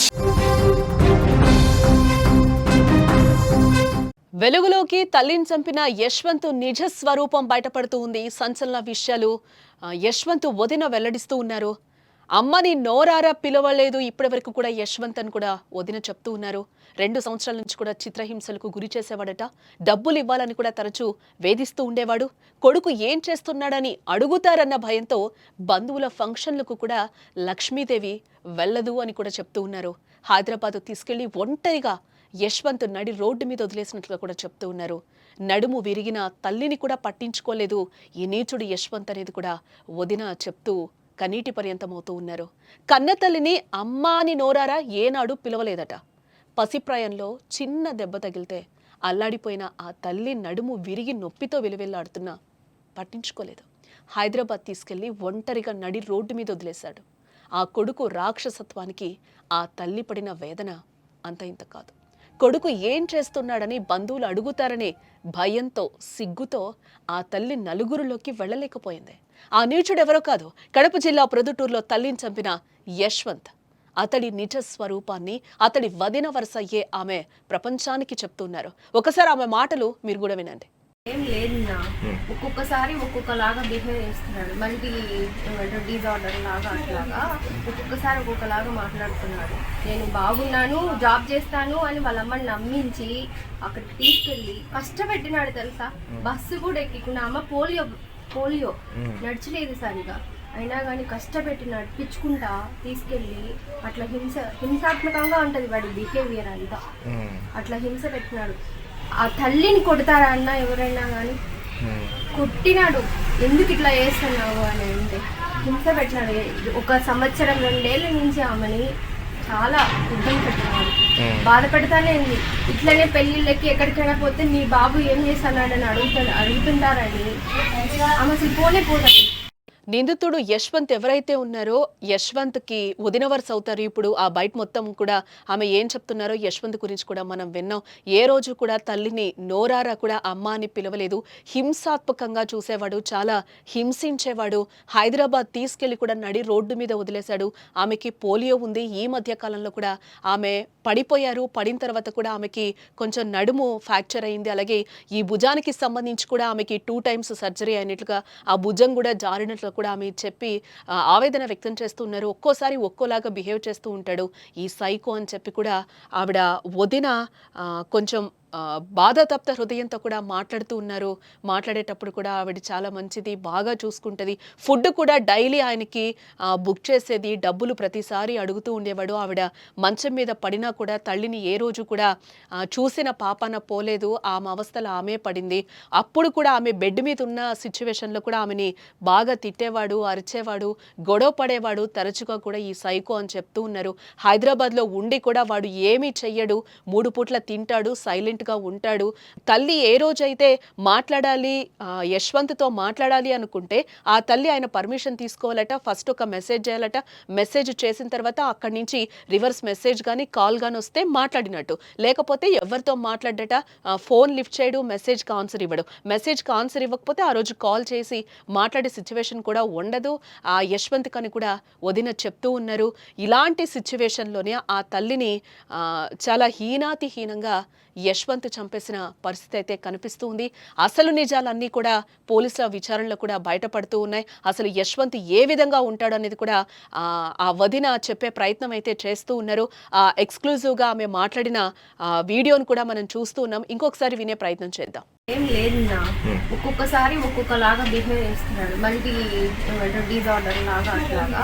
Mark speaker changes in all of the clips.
Speaker 1: రాజ్
Speaker 2: వెలుగులోకి తల్లిని చంపిన యశ్వంత్ నిజ స్వరూపం బయటపడుతూ ఉంది సంచలన విషయాలు. యశ్వంత్ వదిన వెల్లడిస్తూ ఉన్నారు. అమ్మని నోరారా పిలవలేదు. ఇప్పటివరకు కూడా యశ్వంత్ అని కూడా వదిన చెప్తూ ఉన్నారు. రెండు సంవత్సరాల నుంచి కూడా చిత్రహింసలకు గురి చేసేవాడట. డబ్బులు ఇవ్వాలని కూడా తరచూ వేధిస్తూ ఉండేవాడు. కొడుకు ఏం చేస్తున్నాడని అడుగుతారన్న భయంతో బంధువుల ఫంక్షన్లకు కూడా లక్ష్మీదేవి వెళ్ళదు అని కూడా చెప్తూ ఉన్నారు. హైదరాబాద్ తీసుకెళ్ళి ఒంటరిగా యశ్వంత్ నడి రోడ్డు మీద వదిలేసినట్లుగా కూడా చెప్తూ ఉన్నారు. నడుము విరిగిన తల్లిని కూడా పట్టించుకోలేదు. ఈ నీచుడు యశ్వంత్ అనేది కూడా వదిన చెప్తూ కన్నీటి పర్యంతమవుతూ ఉన్నారు. కన్నెతల్లిని అమ్మా అని నోరారా ఏనాడు పిలవలేదట. పసిప్రాయంలో చిన్న దెబ్బ తగిలితే అల్లాడిపోయిన ఆ తల్లి నడుము విరిగి నొప్పితో విలువెల్లాడుతున్నా పట్టించుకోలేదు. హైదరాబాద్ తీసుకెళ్ళి ఒంటరిగా నడి రోడ్డు మీద వదిలేశాడు. ఆ కొడుకు రాక్షసత్వానికి ఆ తల్లి పడిన వేదన అంత ఇంత కాదు. కొడుకు ఏం చేస్తున్నాడని బంధువులు అడుగుతారనే భయంతో సిగ్గుతో ఆ తల్లి నలుగురిలోకి వెళ్ళలేకపోయింది. ఆ నీచుడెవరో కాదు కడప జిల్లా ప్రొద్దుటూరులో తల్లిని చంపిన యశ్వంత్. అతడి నిజ స్వరూపాన్ని అతడి వదిన వరుస అయ్యే ఆమె ప్రపంచానికి చెప్తున్నారు. ఒకసారి ఆమె మాటలు మీరు కూడా వినండి.
Speaker 3: ఏం లేదన్నా ఒక్కొక్కసారి ఒక్కొక్కలాగా బిహేవ్ చేస్తున్నాడు. మల్టీ డిజార్డర్ లాగా అట్లాగా ఒక్కొక్కసారి ఒక్కొక్కలాగా మాట్లాడుతున్నాడు. నేను బాగున్నాను జాబ్ చేస్తాను అని వాళ్ళ అమ్మని నమ్మించి అక్కడికి తీసుకెళ్ళి కష్టపెట్టినాడు తెలుసా? బస్సు కూడా ఎక్కికుండా అమ్మ పోలియో పోలియో నడిచలేదు సరిగా. అయినా కానీ కష్టపెట్టి నడిపించుకుంటా తీసుకెళ్ళి అట్లా హింస హింసాత్మకంగా ఉంటుంది వాడి బిహేవియర్ అంతా. అట్లా హింస పెట్టినాడు. ఆ తల్లిని కొడతారా అన్న ఎవరైనా కానీ కొట్టినాడు. ఎందుకు ఇట్లా చేస్తున్నావు అని అంటే హింస పెట్టినాడు. ఒక సంవత్సరం రెండేళ్ళ నుంచి ఆమెని చాలా ఇబ్బంది పెట్టినాడు బాధ పెడతానే ఉంది. ఇట్లనే పెళ్ళిళ్ళకి ఎక్కడికైనా పోతే నీ బాబు ఏం చేస్తున్నాడని అడుగుతా అడుగుతుంటారని ఆమె అసలు పోనే
Speaker 2: నిందితుడు యశ్వంత్ ఎవరైతే ఉన్నారో యశ్వంత్కి వదిన వరుస అవుతారు. ఇప్పుడు ఆ బయట మొత్తం కూడా ఆమె ఏం చెప్తున్నారో యశ్వంత్ గురించి కూడా మనం విన్నాం. ఏ రోజు కూడా తల్లిని నోరారా కూడా అమ్మ అని పిలవలేదు. హింసాత్మకంగా చూసేవాడు చాలా హింసించేవాడు. హైదరాబాద్ తీసుకెళ్ళి కూడా నడి రోడ్డు మీద వదిలేశాడు. ఆమెకి పోలియో ఉంది. ఈ మధ్య కాలంలో కూడా ఆమె పడిపోయారు. పడిన తర్వాత కూడా ఆమెకి కొంచెం నడుము ఫ్రాక్చర్ అయింది. అలాగే ఈ భుజానికి సంబంధించి కూడా ఆమెకి టూ టైమ్స్ సర్జరీ అయినట్లుగా ఆ భుజం కూడా జారినట్లు కూడా ఆమె చెప్పి ఆవేదన వ్యక్తం చేస్తూ ఉన్నారు. ఒక్కోసారి ఒక్కోలాగా బిహేవ్ చేస్తూ ఉంటాడు. ఈ సైకో అని చెప్పి కూడా ఆవిడ వదిన కొంచెం బాధతప్త హృదయంతో కూడా మాట్లాడుతూ ఉన్నారు. మాట్లాడేటప్పుడు కూడా ఆవిడ చాలా మంచిది బాగా చూసుకుంటుంది. ఫుడ్ కూడా డైలీ ఆయనకి బుక్ చేసేది డబ్బులు ప్రతిసారి అడుగుతూ ఉండేవాడు. ఆవిడ మంచం మీద పడినా కూడా తల్లిని ఏ రోజు కూడా చూసిన పాపాన పోలేదు. ఆమె అవస్థలో ఆమె పడింది. అప్పుడు కూడా ఆమె బెడ్ మీద ఉన్న సిచ్యువేషన్లో కూడా ఆమెని బాగా తిట్టేవాడు అరిచేవాడు గొడవ పడేవాడు. తరచుగా కూడా ఈ సైకో అని చెప్తూ ఉన్నారు. హైదరాబాద్లో ఉండి కూడా వాడు ఏమీ చెయ్యడు. మూడు పూట్ల తింటాడు. సైలెంట్ సైలెంట్గా ఉంటాడు. తల్లి ఏ రోజైతే మాట్లాడాలి యశ్వంత్తో మాట్లాడాలి అనుకుంటే ఆ తల్లి ఆయన పర్మిషన్ తీసుకోవాలట ఫస్ట్ ఒక మెసేజ్ చేయాలట. మెసేజ్ చేసిన తర్వాత అక్కడి నుంచి రివర్స్ మెసేజ్ కానీ కాల్ కానీ వస్తే మాట్లాడినట్టు. లేకపోతే ఎవరితో మాట్లాడట ఫోన్ లిఫ్ట్ చేయడు మెసేజ్కి ఆన్సర్ ఇవ్వడు. మెసేజ్కి ఆన్సర్ ఇవ్వకపోతే ఆ రోజు కాల్ చేసి మాట్లాడే సిచ్యువేషన్ కూడా ఉండదు. ఆ యశ్వంత్ కని కూడా వదిన చెప్తూ ఉన్నారు. ఇలాంటి సిచ్యువేషన్లోనే ఆ తల్లిని చాలా హీనాతి హీనంగా యశ్వంత్ చంపేసిన పరిస్థితి అయితే కనిపిస్తూ ఉంది. అసలు నిజాలన్నీ కూడా పోలీసుల విచారణలో కూడా బయటపడుతూ ఉన్నాయి. అసలు యశ్వంత్ ఏ విధంగా ఉంటాడు అనేది కూడా ఆ, వదిన చెప్పే ప్రయత్నం అయితే చేస్తూ ఉన్నారు. ఆ, ఎక్స్క్లూజివ్గా ఆమె మాట్లాడిన ఆ, వీడియోను కూడా మనం చూస్తూ ఉన్నాం. ఇంకొకసారి వినే ప్రయత్నం చేద్దాం.
Speaker 3: ఏం లేదన్నా ఒక్కొక్కసారి ఒక్కొక్కలాగా బిహేవ్ చేస్తున్నాడు. మల్టీ ఏమంటారు డిజార్డర్ లాగా అట్లాగా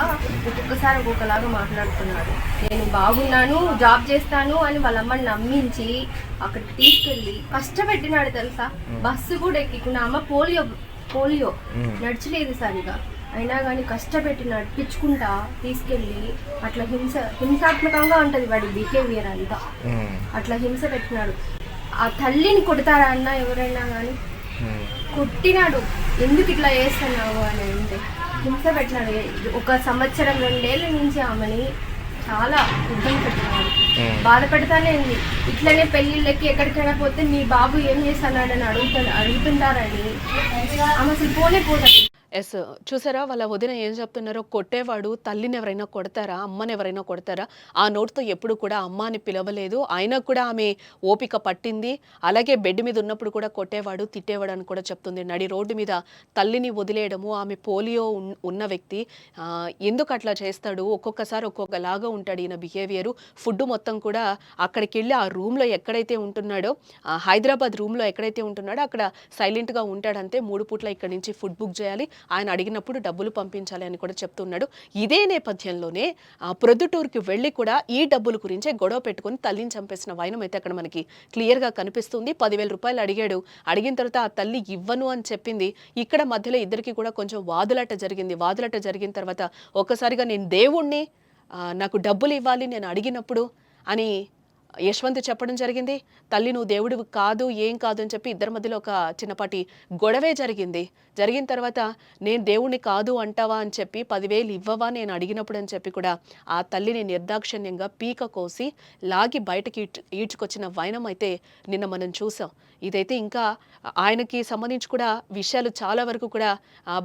Speaker 3: ఒక్కొక్కసారి ఒక్కొక్కలాగా మాట్లాడుతున్నాడు. నేను బాగున్నాను జాబ్ చేస్తాను అని వాళ్ళ అమ్మని నమ్మించి అక్కడికి తీసుకెళ్ళి కష్టపెట్టినాడు తెలుసా? బస్సు కూడా ఎక్కికుండా అమ్మ పోలియో పోలియో నడిచలేదు సరిగా. అయినా కానీ కష్టపెట్టి నడిపించుకుంటా తీసుకెళ్ళి అట్లా హింస హింసాత్మకంగా ఉంటుంది వాడి బిహేవియర్ అంతా. అట్లా హింస పెట్టినాడు. ఆ తల్లిని కొడతారా అన్న ఎవరైనా కానీ కొట్టినాడు. ఎందుకు ఇట్లా చేస్తున్నావు అని అంటే హింస పెట్టినాడు. ఒక సంవత్సరం రెండేళ్ళ నుంచి ఆమెని చాలా ఇబ్బంది పెట్టినాడు. బాధ పెడతానే ఉంది. ఇట్లనే పెళ్ళిళ్ళకి ఎక్కడికైనా పోతే మీ బాబు ఏం చేస్తున్నాడని అడుగుతా అడుగుతుంటారని. ఆమె అసలు పోనే పోతుంది
Speaker 2: ఎస్ చూసారా? వాళ్ళ వదిన ఏం చెప్తున్నారో? కొట్టేవాడు తల్లిని ఎవరైనా కొడతారా? అమ్మని ఎవరైనా కొడతారా? ఆ నోట్తో ఎప్పుడు కూడా అమ్మ అని పిలవలేదు. అయినా కూడా ఆమె ఓపిక పట్టింది. అలాగే బెడ్ మీద ఉన్నప్పుడు కూడా కొట్టేవాడు తిట్టేవాడు అని కూడా చెప్తుంది. నడి రోడ్డు మీద తల్లిని వదిలేయడము ఆమె పోలియో ఉన్- ఉన్న వ్యక్తి. ఎందుకు అట్లా చేస్తాడు? ఒక్కొక్కసారి ఒక్కొక్కలాగా ఉంటాడు ఈయన బిహేవియర్. ఫుడ్ మొత్తం కూడా అక్కడికి వెళ్ళి ఆ రూమ్లో ఎక్కడైతే ఉంటున్నాడో హైదరాబాద్ రూమ్లో ఎక్కడైతే ఉంటున్నాడో అక్కడ సైలెంట్గా ఉంటాడంతే. మూడు పూట్ల ఇక్కడ నుంచి ఫుడ్ బుక్ చేయాలి. ఆయన అడిగినప్పుడు డబ్బులు పంపించాలి అని కూడా చెప్తున్నాడు. ఇదే నేపథ్యంలోనే ప్రొద్దుటూరుకి వెళ్ళి కూడా ఈ డబ్బుల గురించే గొడవ పెట్టుకొని తల్లిని చంపేసిన వైనం అయితే అక్కడ మనకి క్లియర్గా కనిపిస్తుంది. పదివేల రూపాయలు అడిగాడు. అడిగిన తర్వాత ఆ తల్లి ఇవ్వను అని చెప్పింది. ఇక్కడ మధ్యలో ఇద్దరికి కూడా కొంచెం వాదులాట జరిగింది. వాదులాట జరిగిన తర్వాత ఒక్కసారిగా నేను దేవుణ్ణి నాకు డబ్బులు ఇవ్వాలి నేను అడిగినప్పుడు అని యశ్వంత్ చెప్పడం జరిగింది తల్లి నువ్వు దేవుడివి కాదు ఏం కాదు అని చెప్పి ఇద్దరి మధ్యలో ఒక చిన్నపాటి గొడవే జరిగింది. జరిగిన తర్వాత నేను దేవుణ్ణి కాదు అంటావా అని చెప్పి పదివేలు ఇవ్వవా నేను అడిగినప్పుడు అని చెప్పి కూడా ఆ తల్లిని నిర్దాక్షిణ్యంగా పీక కోసి లాగి బయటకి ఈడ్చుకొచ్చిన వైనం అయితే నిన్న మనం చూసాం. ఇదైతే ఇంకా ఆయనకి సంబంధించి కూడా విషయాలు చాలా వరకు కూడా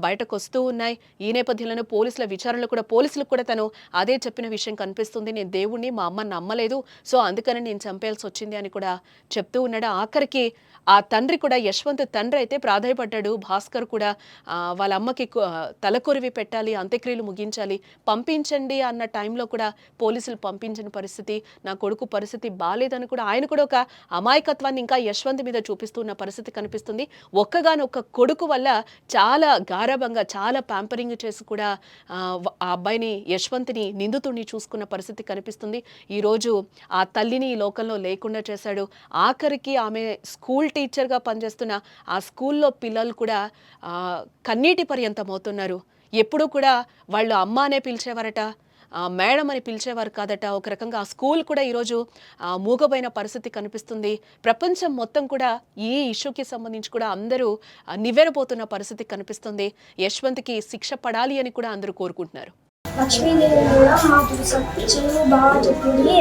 Speaker 2: బయటకు వస్తూ ఉన్నాయి. ఈ నేపథ్యంలోనే పోలీసుల విచారణలో కూడా పోలీసులకు కూడా తను అదే చెప్పిన విషయం కనిపిస్తుంది. నేను దేవుణ్ణి మా అమ్మ నమ్మలేదు. సో అందుకని నేను చంపేయాల్సి వచ్చింది అని కూడా చెప్తూ ఉన్నాడు. ఆఖరికి ఆ తండ్రి కూడా యశ్వంత్ తండ్రి అయితే ప్రాధాయపడ్డాడు. భాస్కర్ కూడా వాళ్ళ అమ్మకి తలకొరివి పెట్టాలి అంత్యక్రియలు ముగించాలి పంపించండి అన్న టైంలో కూడా పోలీసులు పంపించిన పరిస్థితి నా కొడుకు పరిస్థితి బాగాలేదని కూడా ఆయన కూడా ఒక అమాయకత్వాన్ని ఇంకా యశ్వంత్ మీద చూపిస్తున్న పరిస్థితి కనిపిస్తుంది. ఒక్కగానొక్క కొడుకు వల్ల చాలా గారాభంగా చాలా ప్యాంపరింగ్ చేసి కూడా ఆ, ఆ అబ్బాయిని యశ్వంత్ని నిందితుడిని చూసుకున్న పరిస్థితి కనిపిస్తుంది. ఈరోజు ఆ తల్లిని ఈ లోకంలో లేకుండా చేశాడు. ఆఖరికి ఆమె స్కూల్ టీచర్గా పనిచేస్తున్న ఆ స్కూల్లో పిల్లలు కూడా కన్నీటి పర్యంతం అవుతున్నారు ఎప్పుడూ కూడా వాళ్ళు అమ్మ అనే పిలిచేవారట మేడం అని పిలిచేవారు కాదట. ఒక రకంగా ఆ స్కూల్ కూడా ఈరోజు మూగబోయిన పరిస్థితి కనిపిస్తుంది. ప్రపంచం మొత్తం కూడా ఈ ఇష్యూకి సంబంధించి కూడా అందరూ ఆ, నివ్వెరపోతున్న పరిస్థితి కనిపిస్తుంది. యశ్వంత్కి శిక్ష పడాలి అని కూడా అందరూ కోరుకుంటున్నారు.
Speaker 1: లక్ష్మీదేవి కూడా మాకు బాగా చెప్పింది.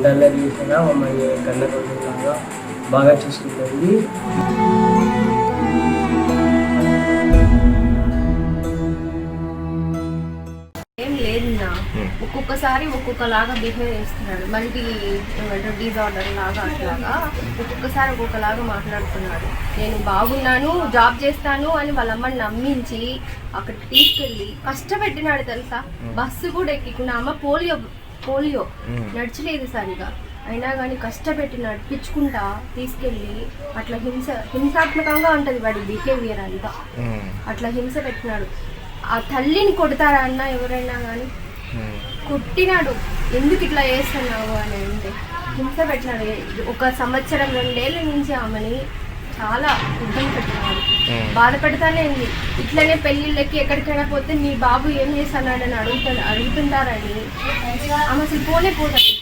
Speaker 4: మేమంతా అల్లరి చేసినా మమ్మల్ని కన్న కొడుకులాగా బాగా చూసుకుంటుంది.
Speaker 3: ఏం లేదన్నా ఒక్కొక్కసారి ఒక్కొక్కలాగా బిహేవ్ చేస్తున్నాడు. మల్టీ ఏమంటారు డిజార్డర్ లాగా అట్లాగా ఒక్కొక్కసారి ఒక్కొక్కలాగా మాట్లాడుతున్నాడు. నేను బాగున్నాను జాబ్ చేస్తాను అని వాళ్ళ అమ్మని నమ్మించి అక్కడ తీసుకెళ్ళి కష్టపెట్టినాడు తెలుసా? బస్సు కూడా ఎక్కికుండా అమ్మ పోలియో పోలియో నడిచలేదు సరిగా. అయినా కానీ కష్టపెట్టి నడిపించుకుంటా తీసుకెళ్ళి అట్లా హింస హింసాత్మకంగా ఉంటుంది వాడి బిహేవియర్ అంతా. అట్లా హింస పెట్టినాడు. ఆ తల్లిని కొడతారా అన్న ఎవరైనా కానీ కొట్టినాడు. ఎందుకు ఇట్లా చేస్తున్నావు అని అంటే హింస పెట్టినాడు. ఒక సంవత్సరం రెండేళ్ళ నుంచి ఆమెని చాలా ఇబ్బంది పెట్టినాడు బాధ పెడతానే ఉంది. ఇట్లనే పెళ్ళిళ్ళకి ఎక్కడికైనా పోతే మీ బాబు ఏం చేస్తున్నాడని అడుగుతా అడుగుతుంటారని ఆమె అసలు పోనే పోతుంది.